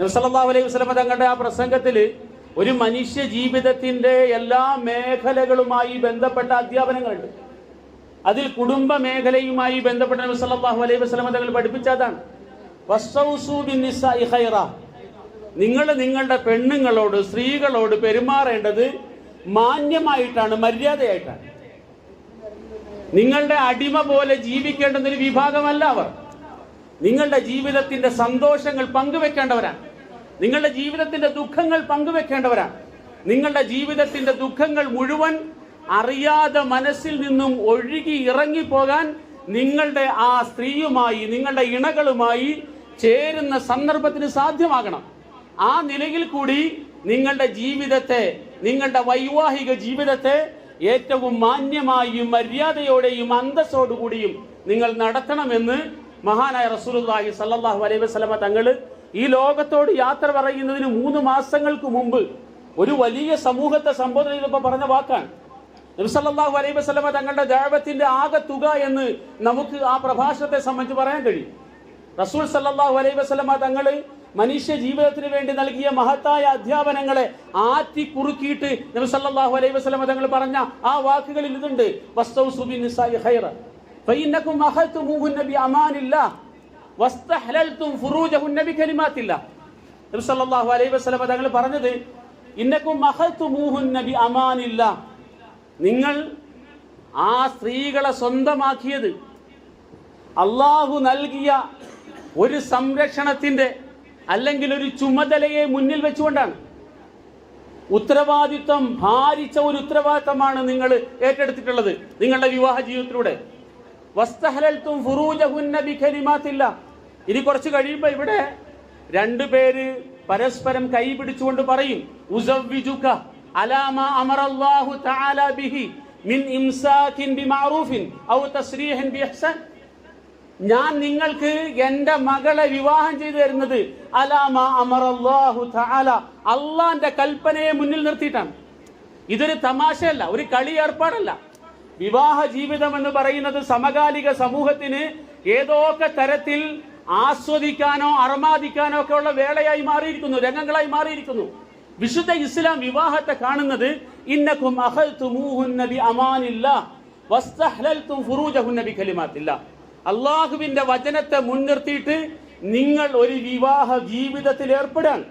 നബ്സല്ലാഹു അലൈഹി വസ്ലമ തങ്ങളുടെ ആ പ്രസംഗത്തിൽ ഒരു മനുഷ്യ ജീവിതത്തിന്റെ എല്ലാ മേഖലകളുമായി ബന്ധപ്പെട്ട അധ്യാപനങ്ങളുണ്ട്. അതിൽ കുടുംബ മേഖലയുമായി ബന്ധപ്പെട്ട നബി സല്ലല്ലാഹു അലൈഹി വസ്ലമ തങ്ങൾ പഠിപ്പിച്ചതാണ് നിങ്ങൾ നിങ്ങളുടെ പെണ്ണുങ്ങളോട് സ്ത്രീകളോട് പെരുമാറേണ്ടത് മാന്യമായിട്ടാണ് മര്യാദയായിട്ടാണ്. നിങ്ങളുടെ അടിമ പോലെ ജീവിക്കേണ്ടുന്ന ഒരു വിഭാഗമല്ല അവർ. നിങ്ങളുടെ ജീവിതത്തിന്റെ സന്തോഷങ്ങൾ പങ്കുവെക്കേണ്ടവരാണ്. നിങ്ങളുടെ ജീവിതത്തിന്റെ ദുഃഖങ്ങൾ പങ്കുവെക്കേണ്ടവരാണ്. നിങ്ങളുടെ ജീവിതത്തിന്റെ ദുഃഖങ്ങൾ മുഴുവൻ അറിയാതെ മനസ്സിൽ നിന്നും ഒഴുകി ഇറങ്ങിപ്പോകാൻ നിങ്ങളുടെ ആ സ്ത്രീയുമായി നിങ്ങളുടെ ഇണകളുമായി ചേരുന്ന സന്ദർഭത്തിന് സാധ്യമാകണം. ആ നിലയിൽ കൂടി നിങ്ങളുടെ ജീവിതത്തെ നിങ്ങളുടെ വൈവാഹിക ജീവിതത്തെ ഏറ്റവും മാന്യമായും മര്യാദയോടെയും അന്തസ്സോടുകൂടിയും നിങ്ങൾ നടത്തണമെന്ന് മഹാനായ റസൂലുള്ളാഹി സല്ലല്ലാഹു അലൈഹി വസല്ലമ തങ്ങൾ ഈ ലോകത്തോട് യാത്ര പറയുന്നതിന് മൂന്ന് മാസങ്ങൾക്ക് മുമ്പ് ഒരു വലിയ സമൂഹത്തെ സംബോധന ചെയ്തപ്പോൾ പറഞ്ഞ വാക്കാണ്. നബിസല്ലാഹു അലൈഹി വസ്ലമ തങ്ങളുടെ ദൈവത്തിന്റെ ആകെ തുക എന്ന് നമുക്ക് ആ പ്രഭാഷണത്തെ സംബന്ധിച്ച് പറയാൻ കഴിയും. റസൂൽ സല്ലാഹു അലൈഹി വസ്ലമ തങ്ങൾ മനുഷ്യ ജീവിതത്തിന് വേണ്ടി നൽകിയ മഹത്തായ അധ്യാപനങ്ങളെ ആറ്റി കുറുക്കിയിട്ട് നബി സല്ലല്ലാഹു അലൈഹി വസല്ലമ തങ്ങൾ പറഞ്ഞ ആ വാക്കുകളിൽ ഇതുണ്ട്. അലൈഹി തങ്ങൾ പറഞ്ഞത് നിങ്ങൾ ആ സ്ത്രീകളെ സ്വന്തമാക്കിയത് അള്ളാഹു നൽകിയ ഒരു സംരക്ഷണത്തിന്റെ അല്ലെങ്കിൽ ഒരു ചുമതലയെ മുന്നിൽ വെച്ചുകൊണ്ടാണ്. ഉത്തരവാദിത്വം ഭാരിച്ച ഒരു ഉത്തരവാദിത്തമാണ് നിങ്ങൾ ഏറ്റെടുത്തിട്ടുള്ളത് നിങ്ങളുടെ വിവാഹ ജീവിതത്തിലൂടെ. വസ്തഹലൽത്തും ഫുറൂജഹുന്ന ബിഖലിമാത്തില്ല ഇനി കുറച്ച് കഴിയുമ്പോൾ ഇവിടെ രണ്ടു പേര് പരസ്പരം കൈ പിടിച്ചുകൊണ്ട് പറയും ഉസവ്വിജുക അമറല്ലാഹു തആല ബിഹി മിൻ ഔ തസ്രീഹിൻ ഞാൻ നിങ്ങൾക്ക് എന്റെ മകളെ വിവാഹം ചെയ്തു തരുന്നത് അലാമ അമറല്ലാഹു തആല. അള്ളാന്റെ കൽപ്പനയെ മുന്നിൽ നിർത്തിയിട്ടാണ്. ഇതൊരു തമാശയല്ല ഒരു കളി ഏർപ്പാടല്ല. വിവാഹ ജീവിതം എന്ന് പറയുന്നത് സമകാലിക സമൂഹത്തിന് ഏതൊക്കെ തരത്തിൽ ആസ്വദിക്കാനോ അർമാദിക്കാനോ ഒക്കെ ഉള്ള വേളയായി മാറിയിരിക്കുന്നു രംഗങ്ങളായി മാറിയിരിക്കുന്നു. വിശുദ്ധ ഇസ്ലാം വിവാഹത്തെ കാണുന്നത് ഇന്നക്കും അള്ളാഹുവിന്റെ വചനത്തെ മുൻനിർത്തിയിട്ട് നിങ്ങൾ ഒരു വിവാഹ ജീവിതത്തിൽ ഏർപ്പെടാൻ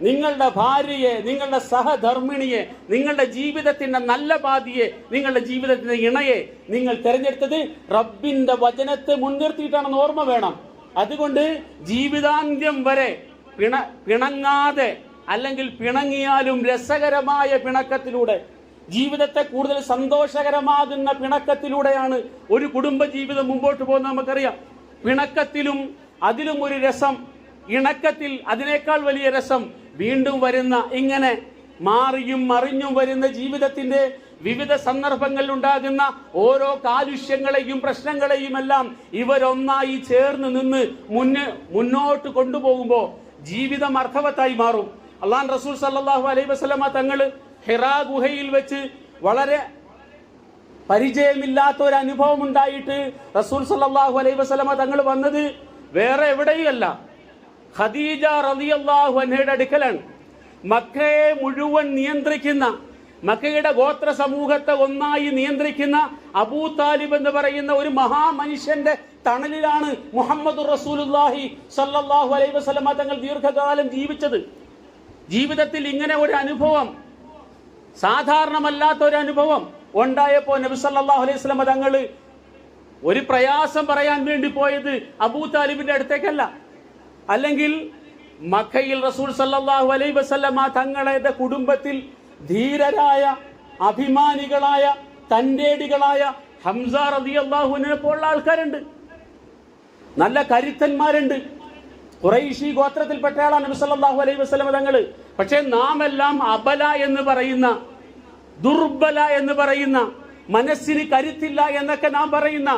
നിങ്ങളുടെ ഭാര്യയെ നിങ്ങളുടെ സഹധർമ്മിണിയെ നിങ്ങളുടെ ജീവിതത്തിന്റെ നല്ല പാതിയെ നിങ്ങളുടെ ജീവിതത്തിന്റെ ഇണയെ നിങ്ങൾ തിരഞ്ഞെടുത്തത് റബ്ബിന്റെ വചനത്തെ മുൻനിർത്തിയിട്ടാണെന്ന് ഓർമ്മ വേണം. അതുകൊണ്ട് ജീവിതാന്ത്യം വരെ പിണ പിണങ്ങാതെ അല്ലെങ്കിൽ പിണങ്ങിയാലും രസകരമായ പിണക്കത്തിലൂടെ ജീവിതത്തെ കൂടുതൽ സന്തോഷകരമാകുന്ന പിണക്കത്തിലൂടെയാണ് ഒരു കുടുംബ ജീവിതം മുമ്പോട്ട് പോകുന്നത് നമുക്കറിയാം. പിണക്കത്തിലും അതിലും ഒരു രസം ഇണക്കത്തിൽ അതിനേക്കാൾ വലിയ രസം വീണ്ടും വരുന്ന ഇങ്ങനെ മാറിയും മറിഞ്ഞും വരുന്ന ജീവിതത്തിന്റെ വിവിധ സന്ദർഭങ്ങളിൽ ഉണ്ടാകുന്ന ഓരോ കാലുഷ്യങ്ങളെയും പ്രശ്നങ്ങളെയും എല്ലാം ഇവരൊന്നായി ചേർന്ന് നിന്ന് മുന്ന് മുന്നോട്ട് കൊണ്ടുപോകുമ്പോൾ ജീവിതം അർത്ഥവത്തായി മാറും. അള്ളാൻ റസൂൽ സല്ലാഹു അലൈഹി വസ്ലമ തങ്ങൾ ഹിറാ ഗുഹയിൽ വെച്ച് വളരെ പരിചയമില്ലാത്ത ഒരു അനുഭവം ഉണ്ടായിട്ട് റസൂൽ സല്ലാഹു അലൈഹി വസ്ലമ തങ്ങൾ വന്നത് വേറെ എവിടെയുമല്ല. ഖദീജ റളിയല്ലാഹു അൻഹയുടെ അടുക്കലാണ്. മക്കയെ മുഴുവൻ നിയന്ത്രിക്കുന്ന മക്കയുടെ ഗോത്ര സമൂഹത്തെ ഒന്നായി നിയന്ത്രിക്കുന്ന അബൂ താലിബ് എന്ന് പറയുന്ന ഒരു മഹാമനുഷ്യന്റെ തണലിലാണ് മുഹമ്മദ് റസൂലുല്ലാഹി സല്ലല്ലാഹു അലൈഹി വസല്ലമ തങ്ങൾ ദീർഘകാലം ജീവിച്ചത്. ജീവിതത്തിൽ ഇങ്ങനെ ഒരു അനുഭവം സാധാരണമല്ലാത്ത ഒരു അനുഭവം ഉണ്ടായപ്പോൾ നബി സല്ലല്ലാഹു അലൈഹി വസല്ലമ തങ്ങൾ ഒരു പ്രയാസം പറയാൻ വേണ്ടി പോയത് അബൂ താലിബിന്റെ അടുത്തേക്കല്ല. അല്ലെങ്കിൽ മക്കയിൽ റസൂൽ സല്ലല്ലാഹു അലൈഹി വസല്ലമ തങ്ങളുടെ കുടുംബത്തിൽ ധീരരായ അഭിമാനികളായ തന്റെടികളായ ഹംസ അള്ളാഹുവിനെ പോലുള്ള ആൾക്കാരുണ്ട്. നല്ല കരുത്തന്മാരുണ്ട്. ഖുറൈശി ഗോത്രത്തിൽപ്പെട്ട ആളാണ് നബി സല്ലല്ലാഹു അലൈഹി വസല്ലമ തങ്ങൾ പക്ഷേ നാം എല്ലാം അബല എന്ന് പറയുന്ന ദുർബല എന്ന് പറയുന്ന മനസ്സിന് കരുത്തില്ല എന്നൊക്കെ നാം പറയുന്ന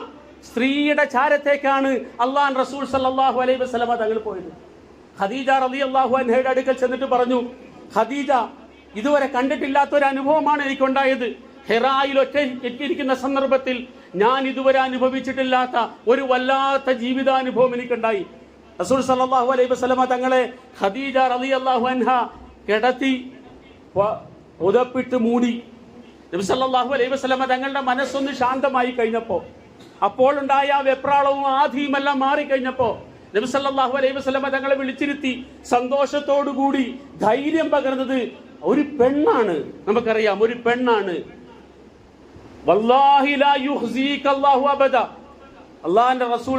സ്ത്രീയുടെ ചാരത്തേക്കാണ് അള്ളാൻ റസൂൽ സല്ലാഹു അലൈഹി വസ്ലമ തങ്ങൾ പോയത്. ഖദീജ അള്ളാഹു അൻഹയുടെ അടുക്കൽ ചെന്നിട്ട് പറഞ്ഞു ഖദീജ ഇതുവരെ കണ്ടിട്ടില്ലാത്ത ഒരു അനുഭവമാണ് എനിക്കുണ്ടായത്. ഹെറായിൽ ഒറ്റ എത്തിയിരിക്കുന്ന സന്ദർഭത്തിൽ ഞാൻ ഇതുവരെ അനുഭവിച്ചിട്ടില്ലാത്ത ഒരു വല്ലാത്ത ജീവിതാനുഭവം എനിക്കുണ്ടായി. റസൂൽ സല്ലല്ലാഹു അലൈഹി വസ്ലമ തങ്ങളെ ഖദീജ അള്ളാഹു അൻഹ കിടത്തി ഉതപ്പിട്ട് മൂടി. നബി സല്ലാഹു അലൈഹി വസ്ലമ തങ്ങളുടെ മനസ്സൊന്ന് ശാന്തമായി കഴിഞ്ഞപ്പോൾ അപ്പോൾ ഉണ്ടായ ആ വെപ്രാളവും ആധിയുമെല്ലാം മാറിക്കഴിഞ്ഞപ്പോ നബി സല്ലല്ലാഹു അലൈഹി വസല്ലമ തങ്ങളെ വിളിച്ചിരുത്തി സന്തോഷത്തോടുകൂടി ധൈര്യം പകർന്നത് ഒരു പെണ്ണാണ്. നമുക്കറിയാം ഒരു പെണ്ണാണ്. അള്ളാഹിന്റെ റസൂൽ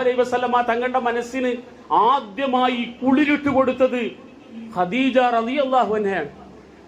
അലൈഹി വസല്ലമ തങ്ങളുടെ മനസ്സിന് ആദ്യമായി കുളിരിട്ട് കൊടുത്തത് ഖദീജ റളിയല്ലാഹു അൻഹയാണ്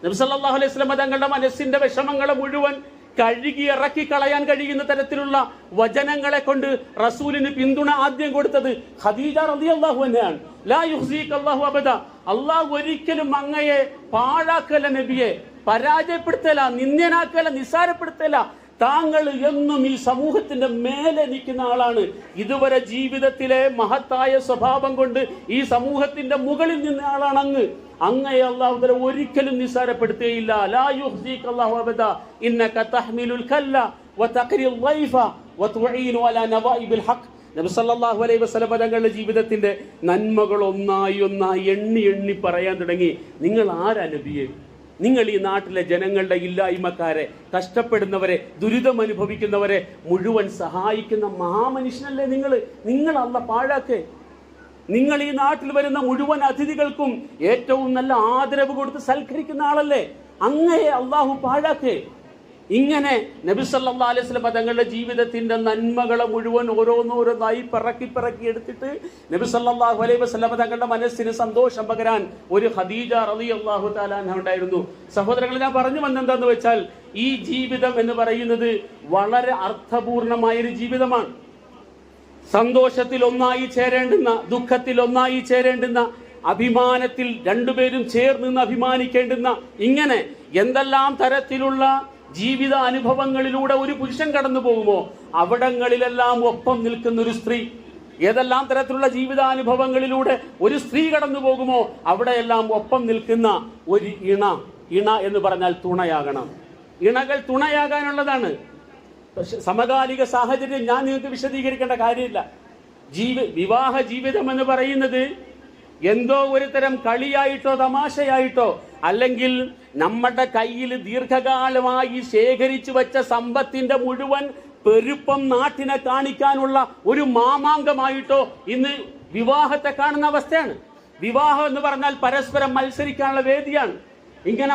നബി സല്ലല്ലാഹു അലൈഹി വസല്ലമ തങ്ങളുടെ മനസ്സിന്റെ വിഷമങ്ങളെ മുഴുവൻ കഴുകി ഇറക്കി കളയാൻ കഴിയുന്ന തരത്തിലുള്ള വചനങ്ങളെ കൊണ്ട് റസൂലിന് പിന്തുണ ആദ്യം കൊടുത്തത് ഖദീജ റളിയല്ലാഹു അൻഹയാണ് ലാ യുഹ്സീക അല്ലാഹു അബദ. അള്ളാഹു ഒരിക്കലും അങ്ങയെ പാഴാക്കല നബിയെ പരാജയപ്പെടുത്തല നിന്ദനാക്കല നിസ്സാരപ്പെടുത്തല. താങ്കൾ എന്നും ഈ സമൂഹത്തിന്റെ മേലെ നിൽക്കുന്ന ആളാണ്. ഇതുവരെ ജീവിതത്തിലെ മഹത്തായ സ്വഭാവം കൊണ്ട് ഈ സമൂഹത്തിന്റെ മുകളിൽ നിന്ന ആളാണ് അങ്ങ്. അങ്ങയെ അള്ളാഹുദല ഒരിക്കലും നിസ്സാരപ്പെടുത്തുകയില്ല ലാ യുഹ്സീക അല്ലാഹു അബദ. ഇന്നക തഹ്മിലുൽ കല്ല വതഖരിൽ ളൈഫ വതുഈനു അലാ നവായിബിൽ ഹഖ്. നബി സല്ലല്ലാഹു അലൈഹി വസല്ലം തങ്ങളുടെ ജീവിതത്തിന്റെ നന്മകൾ ഒന്നായി ഒന്നായി എണ്ണി എണ്ണി പറയാൻ തുടങ്ങി. നിങ്ങൾ ആരാ നബിയെ? നിങ്ങൾ ഈ നാട്ടിലെ ജനങ്ങളുടെ ഇല്ലായ്മക്കാരെ കഷ്ടപ്പെടുന്നവരെ ദുരിതം അനുഭവിക്കുന്നവരെ മുഴുവൻ സഹായിക്കുന്ന മഹാമനുഷ്യനല്ലേ നിങ്ങൾ? നിങ്ങൾ അല്ല പാഴാക്കേ. നിങ്ങൾ ഈ നാട്ടിൽ വരുന്ന മുഴുവൻ അതിഥികൾക്കും ഏറ്റവും നല്ല ആദരവ് കൊടുത്ത് സൽക്കരിക്കുന്ന ആളല്ലേ? അങ്ങയെ അള്ളാഹു പാഴാക്കേ. ഇങ്ങനെ നബി സല്ലല്ലാഹു അലൈഹി തങ്ങളുടെ ജീവിതത്തിന്റെ നന്മകളെ മുഴുവൻ ഓരോന്നോരോന്നായി പിറക്കി പിറക്കി എടുത്തിട്ട് നബി സല്ലല്ലാഹു അലൈഹി വസ്ലമ തങ്ങളുടെ മനസ്സിന് സന്തോഷം പകരാൻ ഒരു ഹദീജ റളിയല്ലാഹു അള്ളാഹു താലാൻ ഉണ്ടായിരുന്നു. സഹോദരങ്ങൾ ഞാൻ പറഞ്ഞു വന്നെന്താന്ന് വെച്ചാൽ ഈ ജീവിതം എന്ന് പറയുന്നത് വളരെ അർത്ഥപൂർണമായൊരു ജീവിതമാണ്. സന്തോഷത്തിൽ ഒന്നായി ചേരേണ്ടുന്ന ദുഃഖത്തിൽ ഒന്നായി ചേരേണ്ടുന്ന അഭിമാനത്തിൽ രണ്ടുപേരും ചേർന്ന് അഭിമാനിക്കേണ്ടുന്ന ഇങ്ങനെ എന്തെല്ലാം തരത്തിലുള്ള ജീവിത അനുഭവങ്ങളിലൂടെ ഒരു പുരുഷൻ കടന്നു പോകുമോ അവിടങ്ങളിലെല്ലാം ഒപ്പം നിൽക്കുന്ന ഒരു സ്ത്രീ. ഏതെല്ലാം തരത്തിലുള്ള ജീവിതാനുഭവങ്ങളിലൂടെ ഒരു സ്ത്രീ കടന്നു പോകുമോ അവിടെയെല്ലാം ഒപ്പം നിൽക്കുന്ന ഒരു ഇണ. ഇണ എന്ന് പറഞ്ഞാൽ തുണയാകണം. ഇണകൾ തുണയാകാനുള്ളതാണ്. സമകാലിക സാഹചര്യം ഞാൻ നിങ്ങൾക്ക് വിശദീകരിക്കേണ്ട കാര്യമില്ല. ജീവി വിവാഹ ജീവിതം എന്ന് പറയുന്നത് എന്തോ ഒരു തരം കളിയായിട്ടോ തമാശയായിട്ടോ അല്ലെങ്കിൽ നമ്മുടെ കയ്യിൽ ദീർഘകാലമായി ശേഖരിച്ചു വെച്ച സമ്പത്തിന്റെ മുഴുവൻ പെരുപ്പം നാട്ടിനെ കാണിക്കാനുള്ള ഒരു മാമാങ്കമായിട്ടോ ഇന്ന് വിവാഹത്തെ കാണുന്ന അവസ്ഥയാണ്. വിവാഹം എന്ന് പറഞ്ഞാൽ പരസ്പരം മത്സരിക്കാനുള്ള വേദിയാണ്. ഇങ്ങനെ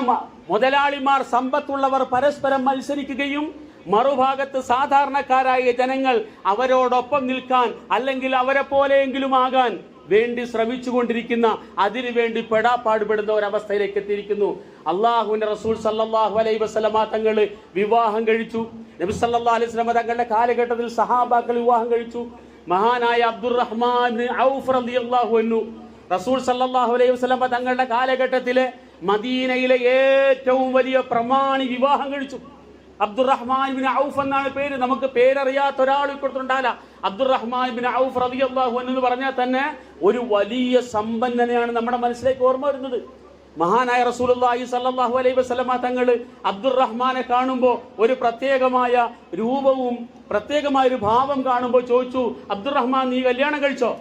മുതലാളിമാർ സമ്പത്തുള്ളവർ പരസ്പരം മത്സരിക്കുകയും മറുഭാഗത്ത് സാധാരണക്കാരായ ജനങ്ങൾ അവരോടൊപ്പം നിൽക്കാൻ അല്ലെങ്കിൽ അവരെ പോലെയെങ്കിലും ആകാൻ വേണ്ടി ശ്രമിച്ചുകൊണ്ടിരിക്കുന്ന അതിനു വേണ്ടി പെടാപ്പാടുപെടുന്ന ഒരവസ്ഥയിലേക്ക് എത്തിയിരിക്കുന്നു. അള്ളാഹുവിന്റെ റസൂൽ സല്ലാഹു അലൈ വസല്ലമ തങ്ങൾ വിവാഹം കഴിച്ചു. നബി സല്ലാ അലൈഹി വസല്ലമ തങ്ങളുടെ കാലഘട്ടത്തിൽ സഹാബാക്കൾ വിവാഹം കഴിച്ചു. മഹാനായ അബ്ദുറഹ്മാൻ ഔഫ് സല്ലാഹു അലൈഹി വസ്ലമ തങ്ങളുടെ കാലഘട്ടത്തിലെ മദീനയിലെ ഏറ്റവും വലിയ പ്രമാണി വിവാഹം കഴിച്ചു. അബ്ദുറഹ്മാൻ ബിൻ ഔഫ് എന്നാണ് പേര്. നമുക്ക് പേരറിയാത്ത ഒരാൾ കൊടുത്തിട്ടുണ്ടാല അബ്ദുറഹ്മാൻ ബിൻ ഔഫ് റളിയല്ലാഹു അൻഹു എന്ന് പറഞ്ഞാൽ തന്നെ ഒരു വലിയ സമ്പന്നനെയാണ് നമ്മുടെ മനസ്സിലേക്ക് ഓർമ്മ വരുന്നത്. മഹാനായ റസൂലുള്ളാഹി സല്ലാഹു അലൈഹി വസ്ലമ തങ്ങൾ അബ്ദുറഹ്മാനെ കാണുമ്പോൾ ഒരു പ്രത്യേകമായ രൂപവും പ്രത്യേകമായ ഒരു ഭാവം കാണുമ്പോൾ ചോദിച്ചു അബ്ദുറഹ്മാൻ നീ കല്യാണം കഴിച്ചോ?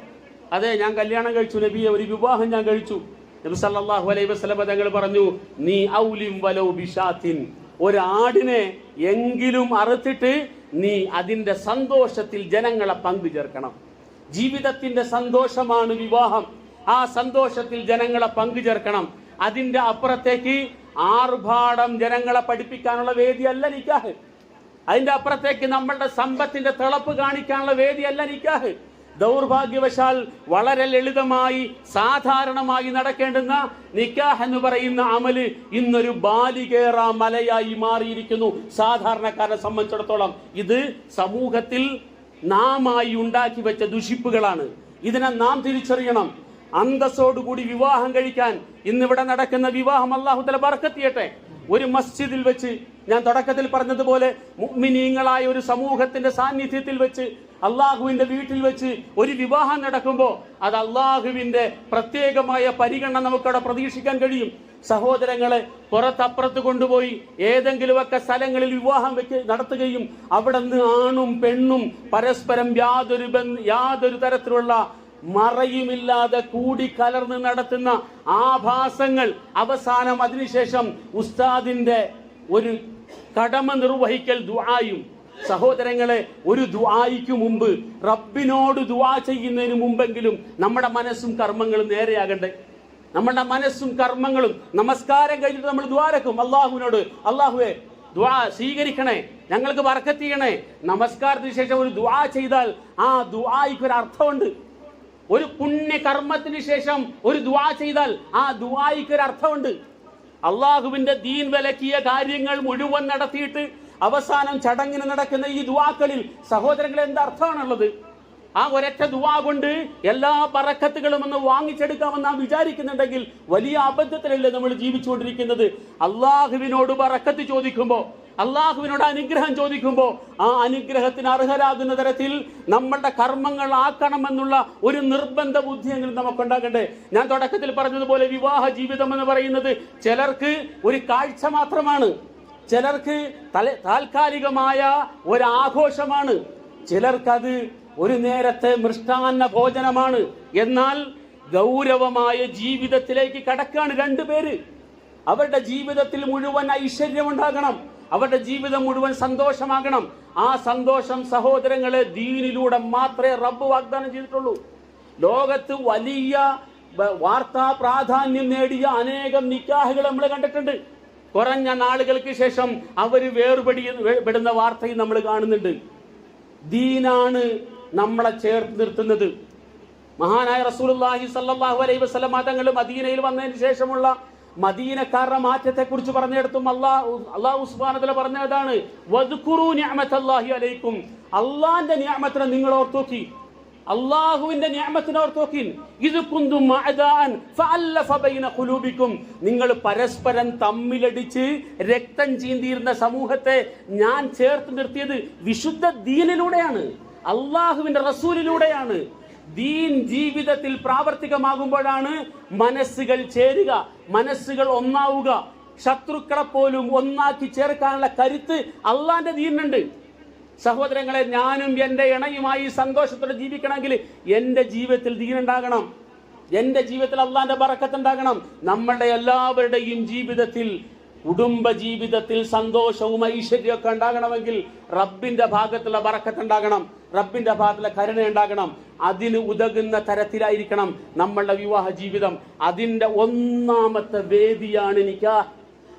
അതെ ഞാൻ കല്യാണം കഴിച്ചു നബിയെ ഒരു വിവാഹം ഞാൻ കഴിച്ചു. നബി സല്ലാഹു അലൈഹി വസ്ലമ തങ്ങൾ പറഞ്ഞു നീ ഔലിം വലൗ ബിഷാത്തിൻ. ഒരാടിനെ എങ്കിലും അറുത്തിട്ട് നീ അതിന്റെ സന്തോഷത്തിൽ ജനങ്ങളെ പങ്കു ചേർക്കണം ജീവിതത്തിന്റെ സന്തോഷമാണ് വിവാഹം. ആ സന്തോഷത്തിൽ ജനങ്ങളെ പങ്കു ചേർക്കണം അതിന്റെ അപ്പുറത്തേക്ക് ആർഭാടം ജനങ്ങളെ പഠിപ്പിക്കാനുള്ള വേദിയല്ല നിക്കാഹ്. അതിന്റെ അപ്പുറത്തേക്ക് നമ്മളുടെ സമ്പത്തിന്റെ തിളപ്പ് കാണിക്കാനുള്ള വേദിയല്ല നിക്കാഹ്. ദൗർഭാഗ്യവശാൽ വളരെ ലളിതമായി സാധാരണമായി നടക്കേണ്ടുന്ന നിക്കാഹ് എന്ന് പറയുന്ന അമൽ ഇന്നൊരു ബാലികേറ മലയായി മാറിയിരിക്കുന്നു. സാധാരണക്കാരനെ സംബന്ധിച്ചിടത്തോളം ഇത് സമൂഹത്തിൽ നാമായി ഉണ്ടാക്കി വെച്ച ദുഷിപ്പുകളാണ്. ഇതിനെ നാം തിരിച്ചറിയണം. അന്തസ്സോടുകൂടി വിവാഹം കഴിക്കാൻ ഇന്നിവിടെ നടക്കുന്ന വിവാഹം അള്ളാഹുതല ബർക്കത്തിയട്ടെ ഒരു മസ്ജിദിൽ വെച്ച് ഞാൻ തുടക്കത്തിൽ പറഞ്ഞതുപോലെ മുഗ്മിനീങ്ങളായ ഒരു സമൂഹത്തിന്റെ സാന്നിധ്യത്തിൽ വെച്ച് അള്ളാഹുവിന്റെ വീട്ടിൽ വെച്ച് ഒരു വിവാഹം നടക്കുമ്പോൾ അത് അള്ളാഹുവിന്റെ പ്രത്യേകമായ പരിഗണന നമുക്കവിടെ പ്രതീക്ഷിക്കാൻ കഴിയും. സഹോദരങ്ങളെ പുറത്തപ്പുറത്ത് കൊണ്ടുപോയി ഏതെങ്കിലുമൊക്കെ സ്ഥലങ്ങളിൽ വിവാഹം വെക്ക് നടത്തുകയും അവിടെ നിന്ന് ആണും പെണ്ണും പരസ്പരം യാതൊരു യാതൊരു തരത്തിലുള്ള മറയുമില്ലാതെ കൂടി കലർന്ന് നടത്തുന്ന ആഭാസങ്ങൾ അവസാനം അതിനുശേഷം ഉസ്താദിന്റെ ഒരു കടമ നിർവഹിക്കൽ ദുആയും. സഹോദരങ്ങളെ ഒരു ദുആയിക്ക് മുമ്പ് റബ്ബിനോട് ദുആ ചെയ്യുന്നതിന് മുമ്പെങ്കിലും നമ്മുടെ മനസ്സും കർമ്മങ്ങളും നേരെയാകണ്ടേ? നമ്മുടെ മനസ്സും കർമ്മങ്ങളും നമസ്കാരം കഴിഞ്ഞിട്ട് നമ്മൾ ദ്വാരക്കും അള്ളാഹുവിനോട് അള്ളാഹുവെ ദ്വാ സ്വീകരിക്കണേ ഞങ്ങൾക്ക് വറക്കത്ത് ചെയ്യണേ. നമസ്കാരത്തിന് ശേഷം ഒരു ദ്വാ ചെയ്താൽ ആ ദ്വായ്ക്ക് ഒരു അർത്ഥമുണ്ട്. ഒരു പുണ്യ കർമ്മത്തിന് ശേഷം ഒരു ദ്വാ ചെയ്താൽ ആ ദ്വായ്ക്ക് ഒരു അർത്ഥമുണ്ട്. അള്ളാഹുവിന്റെ ദീൻ വിലക്കിയ കാര്യങ്ങൾ മുഴുവൻ നടത്തിയിട്ട് അവസാനം ചടങ്ങിന് നടക്കുന്ന ഈ ദുവാക്കളിൽ സഹോദരങ്ങൾ എന്താ അർത്ഥമാണുള്ളത്? ആ ഒരൊറ്റ ദുവാ കൊണ്ട് എല്ലാ പറക്കത്തുകളും ഒന്ന് വാങ്ങിച്ചെടുക്കാമെന്ന് നാം വിചാരിക്കുന്നുണ്ടെങ്കിൽ വലിയ അബദ്ധത്തിലല്ലേ നമ്മൾ ജീവിച്ചുകൊണ്ടിരിക്കുന്നത്? അള്ളാഹുവിനോട് പറക്കത്ത് ചോദിക്കുമ്പോൾ അള്ളാഹുവിനോട് അനുഗ്രഹം ചോദിക്കുമ്പോൾ ആ അനുഗ്രഹത്തിന് അർഹരാകുന്ന തരത്തിൽ നമ്മളുടെ കർമ്മങ്ങൾ ആക്കണമെന്നുള്ള ഒരു നിർബന്ധ ബുദ്ധിയെങ്കിലും നമുക്കുണ്ടാകണ്ടേ? ഞാൻ തുടക്കത്തിൽ പറഞ്ഞതുപോലെ വിവാഹ ജീവിതം എന്ന് പറയുന്നത് ചിലർക്ക് ഒരു കാഴ്ച മാത്രമാണ്. ചിലർക്ക് തല താൽക്കാലികമായ ഒരാഘോഷമാണ്. ചിലർക്കത് ഒരു നേരത്തെ മൃഷ്ടാന്ന ഭോജനമാണ്. എന്നാൽ ഗൗരവമായ ജീവിതത്തിലേക്ക് കടക്കാണ് രണ്ടുപേര്. അവരുടെ ജീവിതത്തിൽ മുഴുവൻ ഐശ്വര്യമുണ്ടാകണം. അവരുടെ ജീവിതം മുഴുവൻ സന്തോഷമാകണം. ആ സന്തോഷം സഹോദരങ്ങളെ ദീനിലൂടെ മാത്രമേ റബ്ബ് വാഗ്ദാനം ചെയ്തിട്ടുള്ളൂ. ലോകത്ത് വലിയ വാർത്താ പ്രാധാന്യം നേടിയ അനേകം നിക്കാഹുകൾ നമ്മൾ കണ്ടിട്ടുണ്ട്. കുറഞ്ഞ നാളുകൾക്ക് ശേഷം അവർ വേർപെടി പെടുന്ന വാർത്തയും നമ്മൾ കാണുന്നുണ്ട്. ദീനാണ് നമ്മളെ ചേർത്ത് നിർത്തുന്നത്. മഹാനായ റസൂലുള്ളാഹി സല്ലല്ലാഹു അലൈഹി വസല്ലം തങ്ങൾ മദീനയിൽ വന്നതിന് ശേഷമുള്ള മദീനക്കാരുടെ മാറ്റത്തെ കുറിച്ച് പറഞ്ഞെടുത്തും അള്ളാഹു അള്ളാഹു ഉസ്മാനത്തില പറഞ്ഞതാണ് നിഅമത്തല്ലാഹി അലൈക്കും. അള്ളാന്റെ ഞാമത്തിനെ നിങ്ങൾ ഓർത്തോക്കി അള്ളാഹുവിന്റെ നിഅമത്തിനെ ഓർത്തോക്കി ഇത് കുന്തും നിങ്ങൾ പരസ്പരം തമ്മിലടിച്ച് രക്തം ചീന്തിയിരുന്ന സമൂഹത്തെ ഞാൻ ചേർത്ത് നിർത്തിയത് വിശുദ്ധ ദീനിലൂടെയാണ് അള്ളാഹുവിന്റെ റസൂലിലൂടെയാണ്. ദീൻ ജീവിതത്തിൽ പ്രാവർത്തികമാകുമ്പോഴാണ് മനസ്സുകൾ ചേരുക മനസ്സുകൾ ഒന്നാവുക. ശത്രുക്കളെ പോലും ഒന്നാക്കി ചേർക്കാനുള്ള കരുത്ത് അള്ളാന്റെ ദീനുണ്ട് സഹോദരങ്ങളെ ഞാനും എന്റെ ഇണയുമായി സന്തോഷത്തോടെ ജീവിക്കണമെങ്കിൽ എന്റെ ജീവിതത്തിൽ ദീനുണ്ടാകണം. എന്റെ ജീവിതത്തിൽ അള്ളാന്റെ ബറക്കത്തുണ്ടാകണം. നമ്മളുടെ എല്ലാവരുടെയും ജീവിതത്തിൽ കുടുംബ ജീവിതത്തിൽ സന്തോഷവും ഐശ്വര്യമൊക്കെ ഉണ്ടാകണമെങ്കിൽ റബ്ബിന്റെ ഭാഗത്തുള്ള ബറക്കത്തുണ്ടാകണം. റബ്ബിന്റെ ഭാഗത്തിലെ കരുണ ഉണ്ടാകണം. അതിന് ഉതകുന്ന തരത്തിലായിരിക്കണം നമ്മളുടെ വിവാഹ ജീവിതം. അതിന്റെ ഒന്നാമത്തെ വേദിയാണ് നിക്കാഹ്.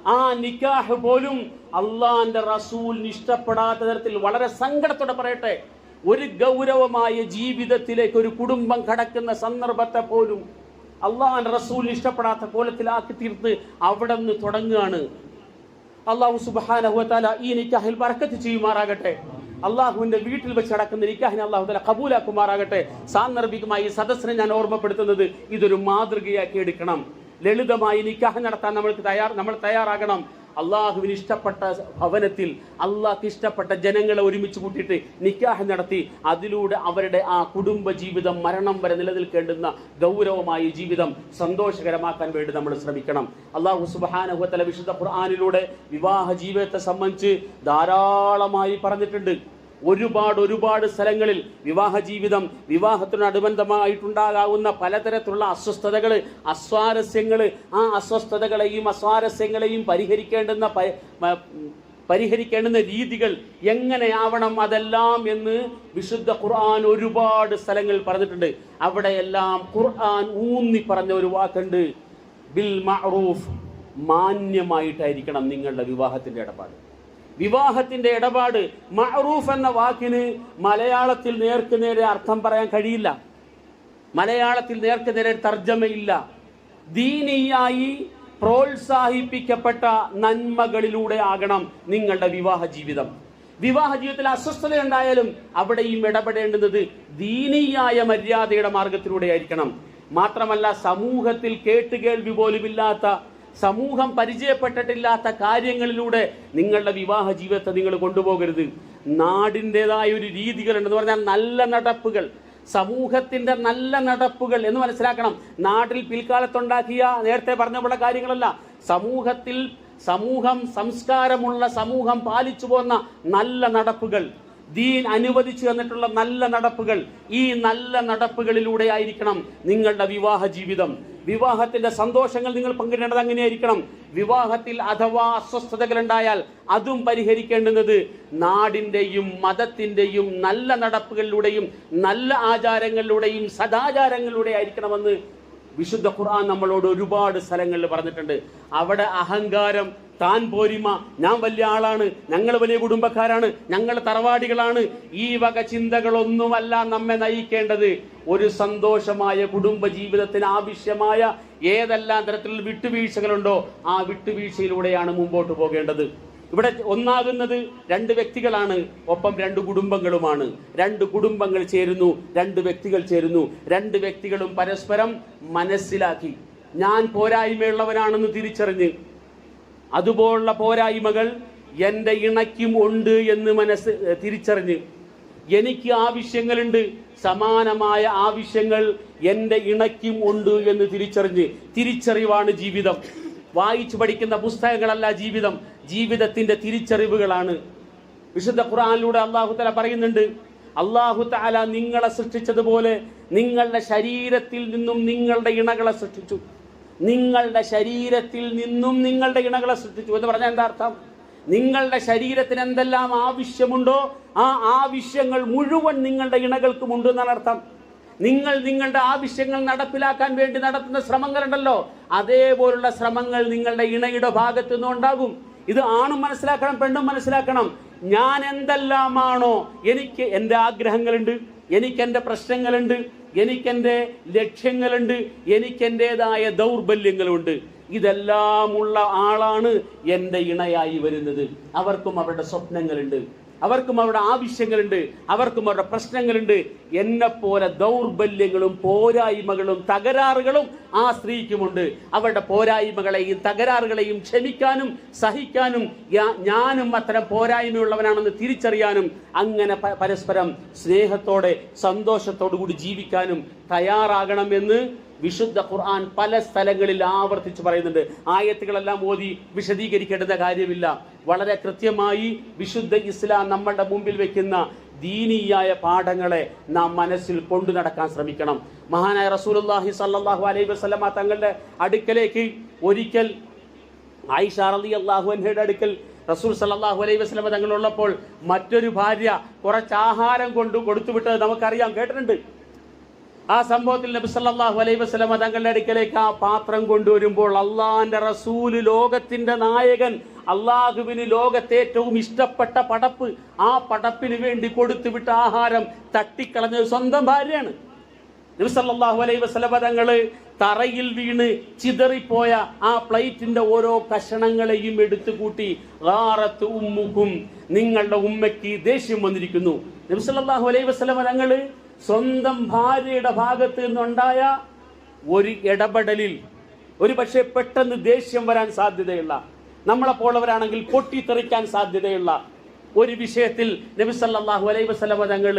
ആ നിക്കാഹ് പോലും അള്ളാന്റെ റസൂൽ ഇഷ്ടപ്പെടാത്ത തരത്തിൽ വളരെ സങ്കടത്തോടെ പറയട്ടെ. ഒരു ഗൗരവമായ ജീവിതത്തിലേക്ക് ഒരു കുടുംബം കടക്കുന്ന സന്ദർഭത്തെ പോലും അള്ളാഹാൻ റസൂൽ ഇഷ്ടപ്പെടാത്ത കോലത്തിലാക്കി തീർത്ത് അവിടെ നിന്ന് തുടങ്ങുകയാണ്. അള്ളാഹു സുബാന ഈ നിക്കാഹിൽ ബർക്കത്ത് ചെയ്യുമാറാകട്ടെ. അള്ളാഹുവിന്റെ വീട്ടിൽ വെച്ച് നടക്കുന്ന നിക്കാഹിനെ അള്ളാഹു തല കബൂലാക്കുമാറാകട്ടെ. സാന്ദർഭികമായി ഈ സദസ്സിനെ ഞാൻ ഓർമ്മപ്പെടുത്തുന്നത് ഇതൊരു മാതൃകയാക്കി എടുക്കണം. ലളിതമായി നിക്കാഹ് നടത്താൻ നമ്മൾക്ക് തയ്യാർ നമ്മൾ തയ്യാറാകണം. അള്ളാഹുവിന് ഇഷ്ടപ്പെട്ട ഭവനത്തിൽ അള്ളാഹ്ക്ക് ഇഷ്ടപ്പെട്ട ജനങ്ങളെ ഒരുമിച്ച് കൂട്ടിയിട്ട് നിക്കാഹ് നടത്തി അതിലൂടെ അവരുടെ ആ കുടുംബ ജീവിതം മരണം വരെ നിലനിൽക്കേണ്ടുന്ന ഗൗരവമായ ജീവിതം സന്തോഷകരമാക്കാൻ വേണ്ടി നമ്മൾ ശ്രമിക്കണം. അള്ളാഹു സുബാനഹുത്തല വിശുദ്ധ ഖുർആാനിലൂടെ വിവാഹ ജീവിതത്തെ സംബന്ധിച്ച് ധാരാളമായി പറഞ്ഞിട്ടുണ്ട്. ഒരുപാട് ഒരുപാട് സ്ഥലങ്ങളിൽ വിവാഹ ജീവിതം വിവാഹത്തിനനുബന്ധമായിട്ടുണ്ടാകാവുന്ന പലതരത്തിലുള്ള അസ്വസ്ഥതകൾ അസ്വാരസ്യങ്ങൾ ആ അസ്വസ്ഥതകളെയും അസ്വാരസ്യങ്ങളെയും പരിഹരിക്കേണ്ടുന്ന പരിഹരിക്കേണ്ടുന്ന രീതികൾ എങ്ങനെയാവണം അതെല്ലാം എന്ന് വിശുദ്ധ ഖുർആൻ ഒരുപാട് സ്ഥലങ്ങളിൽ പറഞ്ഞിട്ടുണ്ട്. അവിടെയെല്ലാം ഖുർആൻ ഊന്നി പറഞ്ഞ ഒരു വാക്കുണ്ട്. ബിൽ മഅറൂഫ് മാന്യമായിട്ടായിരിക്കണം നിങ്ങളുടെ വിവാഹത്തിന്റെ ഇടപാട്. വിവാഹത്തിന്റെ ഇടപാട് മഅറൂഫ് എന്ന വാക്കിന് മലയാളത്തിൽ നേർക്ക് നേരെ അർത്ഥം പറയാൻ കഴിയില്ല. മലയാളത്തിൽ നേർക്ക് നേരെ തർജമയില്ല. ദീനിയായി പ്രോത്സാഹിപ്പിക്കപ്പെട്ട നന്മകളിലൂടെ ആകണം നിങ്ങളുടെ വിവാഹ ജീവിതം. വിവാഹ ജീവിതത്തിൽ അസ്വസ്ഥത ഉണ്ടായാലും അവിടെയും ഇടപെടേണ്ടുന്നത് ദീനീയായ മര്യാദയുടെ മാർഗത്തിലൂടെ ആയിരിക്കണം. മാത്രമല്ല സമൂഹത്തിൽ കേട്ടുകേൾവി പോലുമില്ലാത്ത സമൂഹം പരിചയപ്പെട്ടിട്ടില്ലാത്ത കാര്യങ്ങളിലൂടെ നിങ്ങളുടെ വിവാഹ ജീവിതത്തെ നിങ്ങൾ കൊണ്ടുപോകരുത്. നാടിന്റെതായ ഒരു രീതികളുണ്ടെന്ന് പറഞ്ഞാൽ നല്ല നടപ്പുകൾ. സമൂഹത്തിന്റെ നല്ല നടപ്പുകൾ എന്ന് മനസ്സിലാക്കണം. നാട്ടിൽ പിൽക്കാലത്തുണ്ടാക്കിയ നേരത്തെ പറഞ്ഞ പോലെ കാര്യങ്ങളല്ല. സമൂഹത്തിൽ സമൂഹം സംസ്കാരമുള്ള സമൂഹം പാലിച്ചു പോന്ന നല്ല നടപ്പുകൾ. ദീൻ അനുവദിച്ചു തന്നിട്ടുള്ള നല്ല നടപ്പുകൾ. ഈ നല്ല നടപ്പുകളിലൂടെ ആയിരിക്കണം നിങ്ങളുടെ വിവാഹ ജീവിതം. വിവാഹത്തിന്റെ സന്തോഷങ്ങൾ നിങ്ങൾ പങ്കിടേണ്ടത് അങ്ങനെയായിരിക്കണം. വിവാഹത്തിൽ അഥവാ അസ്വസ്ഥതകൾ ഉണ്ടായാൽ അതും പരിഹരിക്കേണ്ടുന്നത് നാടിന്റെയും മതത്തിന്റെയും നല്ല നടപ്പുകളിലൂടെയും നല്ല ആചാരങ്ങളിലൂടെയും സദാചാരങ്ങളിലൂടെ ആയിരിക്കണമെന്ന് വിശുദ്ധ ഖുർആൻ നമ്മളോട് ഒരുപാട് സ്ഥലങ്ങളിൽ പറഞ്ഞിട്ടുണ്ട്. അവിടെ അഹങ്കാരം താൻ പോരിമ ഞാൻ വലിയ ആളാണ് ഞങ്ങൾ വലിയ കുടുംബക്കാരാണ് ഞങ്ങൾ തറവാടികളാണ്. ഈ വക ചിന്തകളൊന്നുമല്ല നമ്മെ നയിക്കേണ്ടത്. ഒരു സന്തോഷമായ കുടുംബ ജീവിതത്തിന് ആവശ്യമായ ഏതെല്ലാം തരത്തിലുള്ള വിട്ടുവീഴ്ചകളുണ്ടോ ആ വിട്ടുവീഴ്ചയിലൂടെയാണ് മുമ്പോട്ട് പോകേണ്ടത്. ഇവിടെ ഒന്നാകുന്നത് രണ്ട് വ്യക്തികളാണ് ഒപ്പം രണ്ട് കുടുംബങ്ങളുമാണ്. രണ്ട് കുടുംബങ്ങൾ ചേരുന്നു രണ്ട് വ്യക്തികൾ ചേരുന്നു. രണ്ട് വ്യക്തികളും പരസ്പരം മനസ്സിലാക്കി. ഞാൻ പോരായ്മയുള്ളവനാണെന്ന് തിരിച്ചറിഞ്ഞ് അതുപോലുള്ള പോരായ്മകൾ എന്റെ ഇണയ്ക്കും ഉണ്ട് എന്ന് മനസ്സ് തിരിച്ചറിഞ്ഞ്. എനിക്ക് ആവശ്യങ്ങളുണ്ട്. സമാനമായ ആവശ്യങ്ങൾ എന്റെ ഇണയ്ക്കും ഉണ്ട് എന്ന് തിരിച്ചറിഞ്ഞ്. തിരിച്ചറിവാണ് ജീവിതം. വായിച്ചു പഠിക്കുന്ന പുസ്തകങ്ങളല്ല ജീവിതം. ജീവിതത്തിന്റെ തിരിച്ചറിവുകളാണ്. വിശുദ്ധ ഖുറാനിലൂടെ അള്ളാഹു തല പറയുന്നുണ്ട് അള്ളാഹു താല നിങ്ങളെ സൃഷ്ടിച്ചതുപോലെ നിങ്ങളുടെ ശരീരത്തിൽ നിന്നും നിങ്ങളുടെ ഇണകളെ സൃഷ്ടിച്ചു. നിങ്ങളുടെ ശരീരത്തിൽ നിന്നും നിങ്ങളുടെ ഇണകളെ സൃഷ്ടിച്ചു എന്ന് പറഞ്ഞാൽ എന്താ അർത്ഥം? നിങ്ങളുടെ ശരീരത്തിന് എന്തെല്ലാം ആവശ്യമുണ്ടോ ആ ആവശ്യങ്ങൾ മുഴുവൻ നിങ്ങളുടെ ഇണകൾക്കും ഉണ്ട് എന്നാണ് അർത്ഥം. നിങ്ങൾ നിങ്ങളുടെ ആവശ്യങ്ങൾ നടപ്പിലാക്കാൻ വേണ്ടി നടത്തുന്ന ശ്രമങ്ങളുണ്ടല്ലോ. അതേപോലുള്ള ശ്രമങ്ങൾ നിങ്ങളുടെ ഇണയുടെ ഭാഗത്തു നിന്നും ഉണ്ടാകും. ഇത് ആണും മനസ്സിലാക്കണം പെണ്ണും മനസ്സിലാക്കണം. ഞാൻ എന്തെല്ലാമാണോ എനിക്ക് എന്റെ ആഗ്രഹങ്ങളുണ്ട് എനിക്ക് എന്റെ പ്രശ്നങ്ങളുണ്ട് എനിക്കെന്റെ ലക്ഷ്യങ്ങളുണ്ട് എനിക്കെന്റെതായ ദൗർബല്യങ്ങളുണ്ട്. ഇതെല്ലാമുള്ള ആളാണ് എന്റെ ഇണയായി വരുന്നത്. അവർക്കും അവരുടെ സ്വപ്നങ്ങളുണ്ട്. അവർക്കും അവരുടെ ആവശ്യങ്ങളുണ്ട് അവർക്കും അവരുടെ പ്രശ്നങ്ങളുണ്ട്. എന്നെപ്പോലെ പോലെ ദൗർബല്യങ്ങളും പോരായ്മകളും തകരാറുകളും ആ സ്ത്രീക്കുമുണ്ട്. അവരുടെ പോരായ്മകളെയും തകരാറുകളെയും ക്ഷമിക്കാനും സഹിക്കാനും ഞാനും അത്തരം പോരായ്മയുള്ളവനാണെന്ന് തിരിച്ചറിയാനും അങ്ങനെ പരസ്പരം സ്നേഹത്തോടെ സന്തോഷത്തോടു കൂടി ജീവിക്കാനും തയ്യാറാകണമെന്ന് വിശുദ്ധ ഖുർആൻ പല സ്ഥലങ്ങളിൽ ആവർത്തിച്ച് പറയുന്നുണ്ട്. ആയത്തുകളെല്ലാം ഓതി വിശദീകരിക്കേണ്ടുന്ന കാര്യമില്ല. വളരെ കൃത്യമായി വിശുദ്ധ ഇസ്ലാം നമ്മളുടെ മുമ്പിൽ വെക്കുന്ന ദീനീയായ പാഠങ്ങളെ നാം മനസ്സിൽ കൊണ്ടു നടക്കാൻ ശ്രമിക്കണം. മഹാനായ റസൂലുള്ളാഹി സല്ലാഹു അലൈഹി വസ്ലമ തങ്ങളുടെ അടുക്കലേക്ക് ഒരിക്കൽ ആയിഷ അള്ളാഹു അൻഹയുടെ അടുക്കൽ റസൂൽ സല്ലാഹു അലൈഹി വസ്ലമ തങ്ങളുള്ളപ്പോൾ മറ്റൊരു ഭാര്യ കുറച്ച് ആഹാരം കൊണ്ട് കൊടുത്തുവിട്ടത് നമുക്കറിയാം. കേട്ടിട്ടുണ്ട്? ആ സംഭവത്തിൽ നബി സല്ലല്ലാഹു അലൈഹി വസല്ലമ തങ്ങളുടെ അടുക്കലേക്ക് ആ പാത്രം കൊണ്ടുവരുമ്പോൾ അള്ളാഹിന്റെ റസൂൽ ലോകത്തിന്റെ നായകൻ അള്ളാഹുവിന് ലോകത്തെ ഏറ്റവും ഇഷ്ടപ്പെട്ട പടപ്പ് ആ പടപ്പിന് വേണ്ടി കൊടുത്തുവിട്ട ആഹാരം തട്ടിക്കളഞ്ഞത് സ്വന്തം ഭാര്യയാണ്. നബി സല്ലല്ലാഹു അലൈഹി വസല്ലമ തങ്ങൾ തറയിൽ വീണ് ചിതറിപ്പോയ ആ പ്ലേറ്റിന്റെ ഓരോ കഷണങ്ങളെയും എടുത്തുകൂട്ടി ഗാറത്ത് ഉമ്മുക്കും നിങ്ങളുടെ ഉമ്മയ്ക്ക് ദേഷ്യം വന്നിരിക്കുന്നു. നബി സല്ലല്ലാഹു അലൈഹി വസല്ലമ തങ്ങൾ സ്വന്തം ഭാര്യയുടെ ഭാഗത്ത് നിന്നുണ്ടായ ഒരു ഇടപെടലിൽ ഒരു പക്ഷേ പെട്ടെന്ന് ദേഷ്യം വരാൻ സാധ്യതയുള്ള നമ്മളെപ്പോളവരാണെങ്കിൽ പൊട്ടിത്തെറിക്കാൻ സാധ്യതയുള്ള ഒരു വിഷയത്തിൽ നബി സല്ലല്ലാഹു അലൈഹി വസല്ലമ തങ്ങൾ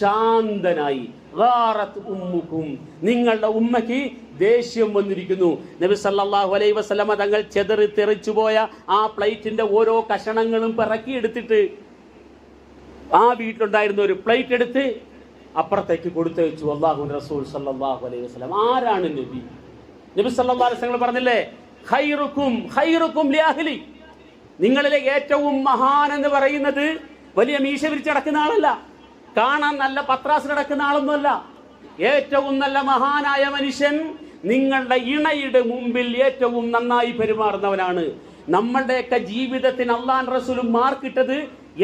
ശാന്തനായി. ഉമ്മുക്കും. നിങ്ങളുടെ ഉമ്മയ്ക്ക് ദേഷ്യം വന്നിരിക്കുന്നു. നബി സല്ലല്ലാഹു അലൈഹി വസല്ലമ തങ്ങൾ ചെതറി തെറിച്ചു പോയ ആ പ്ലേറ്റിന്റെ ഓരോ കഷണങ്ങളും പിറക്കിയെടുത്തിട്ട് ആ വീട്ടിലുണ്ടായിരുന്ന ഒരു പ്ലേറ്റ് എടുത്ത് അപ്പുറത്തേക്ക് കൊടുത്തയച്ചു അള്ളാഹു റസൂൽ സല്ലാഹു അലൈഹി വസല്ലം. ആരാണ് നബി? നബി സല്ലല്ലാഹു അലൈഹി പറഞ്ഞില്ലേ? ഹൈറുക്കും ഹൈറുക്കും ലിയാഹ്ലി നിങ്ങളിലെ ഏറ്റവും മഹാൻ എന്ന് പറയുന്നത് വലിയ മീശ വിരിച്ച് നടക്കുന്ന ആളല്ല. കാണാൻ നല്ല പത്രാസ് നടക്കുന്ന ആളൊന്നുമല്ല. ഏറ്റവും നല്ല മഹാനായ മനുഷ്യൻ നിങ്ങളുടെ ഇണയുടെ മുമ്പിൽ ഏറ്റവും നന്നായി പെരുമാറുന്നവനാണ്. നമ്മളുടെയൊക്കെ ജീവിതത്തിന് അള്ളാൻ റസൂലും മാർക്കിട്ടത്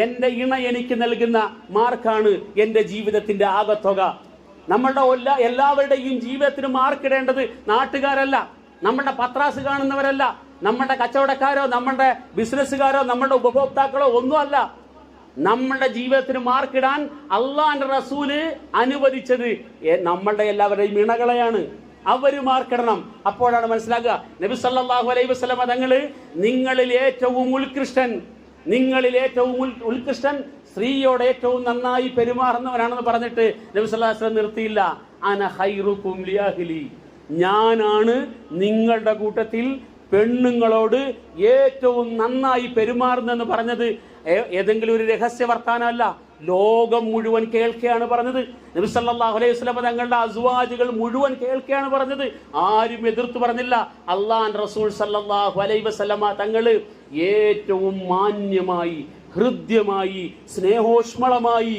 എന്റെ ഇണ എനിക്ക് നൽകുന്ന മാർക്കാണ് എന്റെ ജീവിതത്തിന്റെ ആകത്തുക. നമ്മളുടെ എല്ലാ എല്ലാവരുടെയും ജീവിതത്തിന് മാർക്കിടേണ്ടത് നാട്ടുകാരല്ല നമ്മളുടെ പത്രാസ് കാണുന്നവരല്ല നമ്മളുടെ കച്ചവടക്കാരോ നമ്മളുടെ ബിസിനസ്സുകാരോ നമ്മളുടെ ഉപഭോക്താക്കളോ ഒന്നുമല്ല. നമ്മളുടെ ജീവിതത്തിന് മാർക്കിടാൻ അള്ളാന്റെ റസൂൽ അനുവദിച്ചത് നമ്മളുടെ എല്ലാവരുടെയും ഇണകളെയാണ്. അവർ മാർക്കിടണം. അപ്പോഴാണ് മനസ്സിലാക്കുക നബി സല്ലല്ലാഹു അലൈഹി വസല്ലമ തങ്ങൾ നിങ്ങളിൽ ഏറ്റവും ഉത്കൃഷ്ടൻ. നിങ്ങളിൽ ഏറ്റവും ഉത്കൃഷ്ടൻ സ്ത്രീയോട് ഏറ്റവും നന്നായി പെരുമാറുന്നവനാണെന്ന് പറഞ്ഞിട്ട് നബി സല്ലല്ലാഹു അലൈഹി വസല്ലം നിർത്തിയില്ല. അന ഞാനാണ് നിങ്ങളുടെ കൂട്ടത്തിൽ പെണ്ണുങ്ങളോട് ഏറ്റവും നന്നായി പെരുമാറുന്നെന്ന് പറഞ്ഞത്. ഏതെങ്കിലും ഒരു രഹസ്യ വർത്താനമല്ല. ലോകം മുഴുവൻ കേൾക്കുകയാണ് പറഞ്ഞത്. നബി സല്ലല്ലാഹു അലൈഹി വസല്ലം തങ്ങളുടെ അസ്വാജുകൾ മുഴുവൻ കേൾക്കുകയാണ് പറഞ്ഞത്. ആരും എതിർത്ത് പറഞ്ഞില്ല. അള്ളാൻ റസൂൽ സല്ലല്ലാഹു അലൈഹി വസല്ലമ തങ്ങൾ ഏറ്റവും മാന്യമായി ഹൃദ്യമായി സ്നേഹോഷ്മളമായി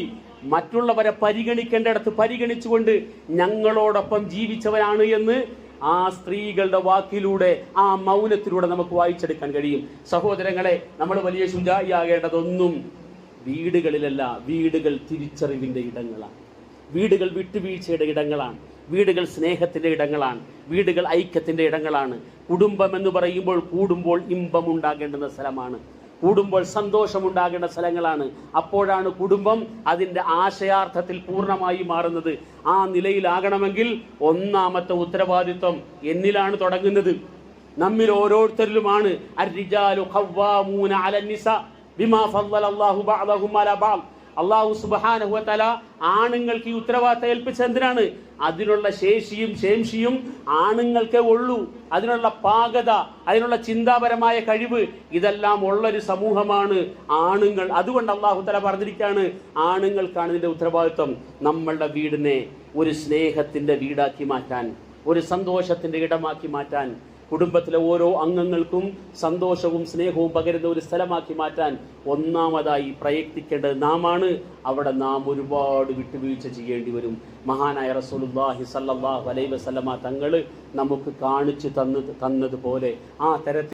മറ്റുള്ളവരെ പരിഗണിക്കേണ്ടിടത്ത് പരിഗണിച്ചുകൊണ്ട് ഞങ്ങളോടൊപ്പം ജീവിച്ചവരാണ് എന്ന് ആ സ്ത്രീകളുടെ വാക്കിലൂടെ ആ മൗനത്തിലൂടെ നമുക്ക് വായിച്ചെടുക്കാൻ കഴിയും. സഹോദരങ്ങളെ നമ്മൾ വലിയ ശുചായിയാകേണ്ടതൊന്നും വീടുകളിലല്ല വീടുകൾ തിരിച്ചറിവിന്റെ ഇടങ്ങളാണ്. വീടുകൾ വിട്ടുവീഴ്ചയുടെ ഇടങ്ങളാണ്. വീടുകൾ സ്നേഹത്തിന്റെ ഇടങ്ങളാണ്. വീടുകൾ ഐക്യത്തിന്റെ ഇടങ്ങളാണ്. കുടുംബം എന്ന് പറയുമ്പോൾ കൂടുമ്പോൾ ഇമ്പം ഉണ്ടാകേണ്ടുന്ന സ്ഥലമാണ്. കൂടുമ്പോൾ സന്തോഷമുണ്ടാകേണ്ട സ്ഥലങ്ങളാണ്. അപ്പോഴാണ് കുടുംബം അതിന്റെ ആശയാർത്ഥത്തിൽ പൂർണമായി മാറുന്നത്. ആ നിലയിലാകണമെങ്കിൽ ഒന്നാമത്തെ ഉത്തരവാദിത്വം എന്നിലാണ് തുടങ്ങുന്നത്. നമ്മിൽ ഓരോരുത്തരിലുമാണ് അർരിജാലു ഖവ്വാമൂന അലൻ നിസ. ബിമാ ഫضل അല്ലാഹു ബഅദഹും അലാ അള്ളാഹു ആണുങ്ങൾക്ക് ഈ ഉത്തരവാദിത്തം ഏൽപ്പിച്ചത് എന്തിനാണ്? അതിനുള്ള ശേഷിയും ശേംഷിയും ആണുങ്ങൾക്കേ ഉള്ളൂ. അതിനുള്ള പാകത അതിനുള്ള ചിന്താപരമായ കഴിവ് ഇതെല്ലാം ഉള്ളൊരു സമൂഹമാണ് ആണുങ്ങൾ. അതുകൊണ്ട് അള്ളാഹു തല പറഞ്ഞിരിക്കുകയാണ് ആണുങ്ങൾക്കാണ് ഇതിന്റെ ഉത്തരവാദിത്വം. നമ്മളുടെ വീടിനെ ഒരു സ്നേഹത്തിന്റെ വീടാക്കി മാറ്റാൻ ഒരു സന്തോഷത്തിന്റെ ഇടമാക്കി മാറ്റാൻ കുടുംബത്തിലെ ഓരോ അംഗങ്ങൾക്കും സന്തോഷവും സ്നേഹവും പകരുന്ന ഒരു സ്ഥലമാക്കി മാറ്റാൻ ഒന്നാമതായി പ്രയത്നിക്കേണ്ടത് നാമാണ്. അവിടെ നാം ഒരുപാട് വിട്ടുവീഴ്ച ചെയ്യേണ്ടി വരും. മഹാനായ റസൂലുള്ളാഹി സല്ലാഹു അലൈഹി വസല്ലമ തങ്ങൾ നമുക്ക് കാണിച്ചു തന്നത് തന്നതുപോലെ ആ തരത്തിൽ